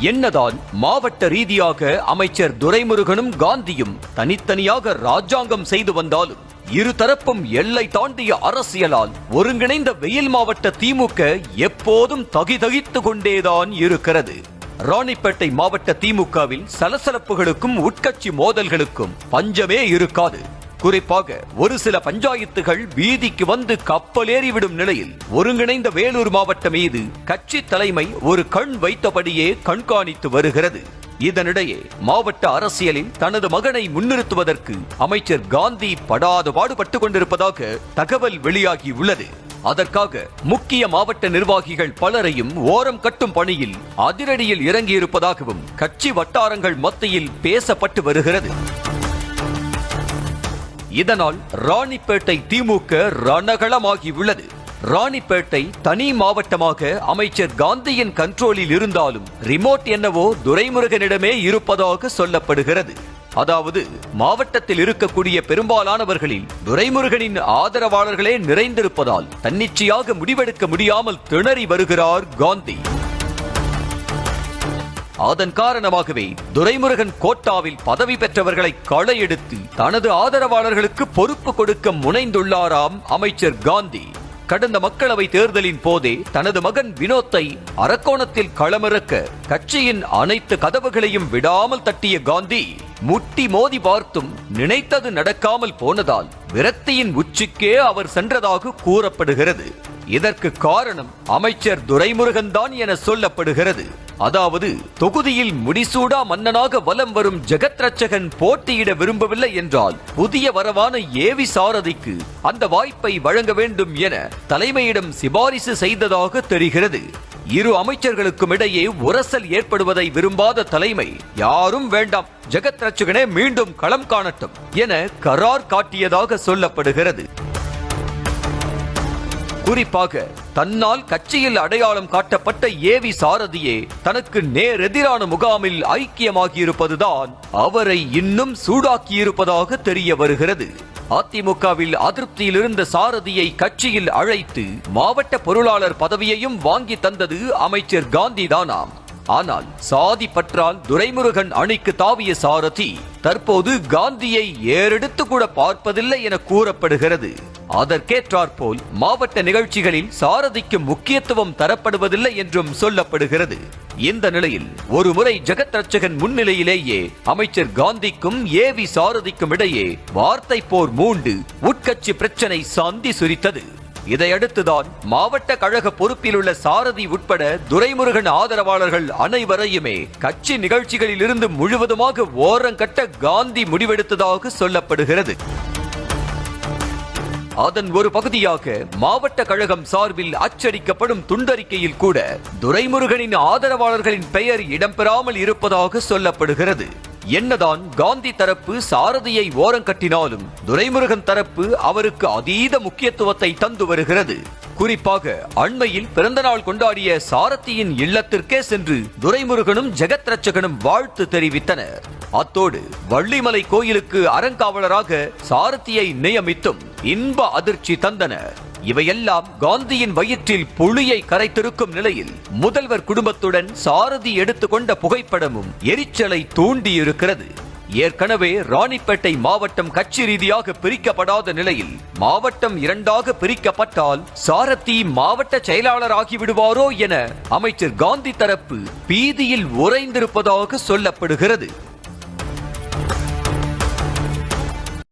என்னதான் மாவட்ட ரீதியாக அமைச்சர் துரைமுருகனும் காந்தியும் தனித்தனியாக ராஜாங்கம் செய்து வந்தாலும் இருதரப்பும் எல்லை தாண்டிய அரசியலால் ஒருங்கிணைந்த வெயில் மாவட்ட திமுக எப்போதும் தகிதகித்து கொண்டேதான் இருக்கிறது. ராணிப்பேட்டை மாவட்ட திமுகவில் சலசலப்புகளுக்கும் உட்கட்சி மோதல்களுக்கும் பஞ்சமே இருக்காது. குறிப்பாக ஒரு சில பஞ்சாயத்துகள் வீதிக்கு வந்து கப்பலேறிவிடும் நிலையில் ஒருங்கிணைந்த வேலூர் மாவட்டம் மீது கட்சி தலைமை ஒரு கண் வைத்தபடியே கண்காணித்து வருகிறது. இதனிடையே மாவட்ட அரசியலில் தனது மகனை முன்னிறுத்துவதற்கு அமைச்சர் காந்தி படாத பாடுபட்டுக் கொண்டிருப்பதாக தகவல் வெளியாகியுள்ளது அதற்காக முக்கிய மாவட்ட நிர்வாகிகள் பலரையும் ஓரம் கட்டும் பணியில் அதிரடியில் இறங்கியிருப்பதாகவும் கட்சி வட்டாரங்கள் மத்தியில் பேசப்பட்டு வருகிறது. இதனால் ராணிப்பேட்டை திமுக ரணகளமாகி உள்ளது ராணிப்பேட்டை தனி மாவட்டமாக அமைச்சர் காந்தியின் கண்ட்ரோலில் இருந்தாலும் ரிமோட் என்னவோ துரைமுருகனிடமே இருப்பதாக சொல்லப்படுகிறது. அதாவது மாவட்டத்தில் இருக்கக்கூடிய பெரும்பாலானவர்களில் துரைமுருகனின் ஆதரவாளர்களே நிறைந்திருப்பதால் தன்னிச்சையாக முடிவெடுக்க முடியாமல் திணறி வருகிறார் காந்தி. அதன் காரணமாகவே துரைமுருகன் கோட்டாவில் பதவி பெற்றவர்களை களையெடுத்து தனது ஆதரவாளர்களுக்கு பொறுப்பு கொடுக்க முனைந்துள்ளாராம் அமைச்சர் காந்தி. கடந்த மக்களவை தேர்தலின் போதே தனது மகன் வினோத்தை அரக்கோணத்தில் களமிறக்க கட்சியின் அனைத்து கதவுகளையும் விடாமல் தட்டிய காந்தி முட்டி மோதி பார்த்தும் நினைத்தது நடக்காமல் போனதால் விரக்தியின் உச்சிக்கே அவர் சென்றதாக கூறப்படுகிறது. இதற்கு காரணம் அமைச்சர் துரைமுருகன் தான் என சொல்லப்படுகிறது. அதாவது தொகுதியில் முடிசூடா மன்னனாக வலம் வரும் ஜெகத் ரட்சகன் போட்டியிட விரும்பவில்லை என்றால் புதிய வரவான ஏவி சாரதிக்கு அந்த வாய்ப்பை வழங்க வேண்டும் என தலைமையிடம் சிபாரிசு செய்ததாக தெரிகிறது. இரு அமைச்சர்களுக்கும் இடையே உரசல் ஏற்படுவதை விரும்பாத தலைமை யாரும் வேண்டாம் ஜெகத் ரட்சகனே மீண்டும் களம் காணட்டும் என கரார் காட்டியதாக சொல்லப்படுகிறது. குறிப்பாக தன்னால் கட்சியில் அடையாளம் காட்டப்பட்ட ஏவி சாரதியே தனக்கு நேரெதிரான முகாமில் ஐக்கியமாகியிருப்பதுதான் அவரை இன்னும் சூடாக்கியிருப்பதாக தெரிய வருகிறது. அதிமுகவில் அதிருப்தியில் இருந்த சாரதியை கட்சியில் அழைத்து மாவட்ட பொருளாளர் பதவியையும் வாங்கி தந்தது அமைச்சர் காந்தி தானாம் ஆனால் சாதி பற்றால் துரைமுருகன் அணிக்கு தாவிய சாரதி தற்போது காந்தியை ஏறெடுத்து கூட பார்ப்பதில்லை என கூறப்படுகிறது. அதற்கேற்றாற்போல் மாவட்ட நிகழ்ச்சிகளில் சாரதிக்கு முக்கியத்துவம் தரப்படுவதில்லை என்றும் சொல்லப்படுகிறது. இந்த நிலையில் ஒருமுறை ஜெகத் ரட்சகன் முன்னிலையிலேயே அமைச்சர் காந்திக்கும் ஏவி சாரதிக்கும் இடையே வார்த்தை போர் மூண்டு உட்கட்சி பிரச்சனை சந்தி சுரித்தது. இதையடுத்துதான் மாவட்ட கழக பொறுப்பில் உள்ள சாரதி உட்பட துரைமுருகன் ஆதரவாளர்கள் அனைவரையுமே கட்சி நிகழ்ச்சிகளில் இருந்து முழுவதுமாக ஓரங்கட்ட காந்தி முடிவெடுத்ததாக சொல்லப்படுகிறது. அதன் ஒரு பகுதியாக மாவட்ட கழகம் சார்பில் அச்சடிக்கப்படும் துண்டறிக்கையில் கூட துரைமுருகனின் ஆதரவாளர்களின் பெயர் இடம்பெறாமல் இருப்பதாக சொல்லப்படுகிறது. என்னதான் காந்தி தரப்பு சாரதியை ஓரங்கட்டினாலும் துரைமுருகன் தரப்பு அவருக்கு அதீத முக்கியத்துவத்தை தந்து வருகிறது. குறிப்பாக அண்மையில் பிறந்தநாள் கொண்டாடிய சாரதியின் இல்லத்திற்கே சென்று துரைமுருகனும் ஜெகத் ரட்சகனும் வாழ்த்து தெரிவித்தனர். அத்தோடு வள்ளிமலை கோயிலுக்கு அறங்காவலராக சாரதியை நியமித்தும் இன்ப அதிர்ச்சி தந்தன. இவையெல்லாம் காந்தியின் வயிற்றில் புளியை கரைத்திருக்கும் நிலையில் முதல்வர் குடும்பத்துடன் சாரதி எடுத்துக்கொண்ட புகைப்படமும் எரிச்சலை தூண்டியிருக்கிறது. ஏற்கனவே ராணிப்பேட்டை மாவட்டம் கட்சி ரீதியாக பிரிக்கப்படாத நிலையில் மாவட்டம் இரண்டாக பிரிக்கப்பட்டால் சாரதி மாவட்ட செயலாளர் ஆகிவிடுவாரோ என அமைச்சர் காந்தி தரப்பு பீதியில் உறைந்திருப்பதாக சொல்லப்படுகிறது.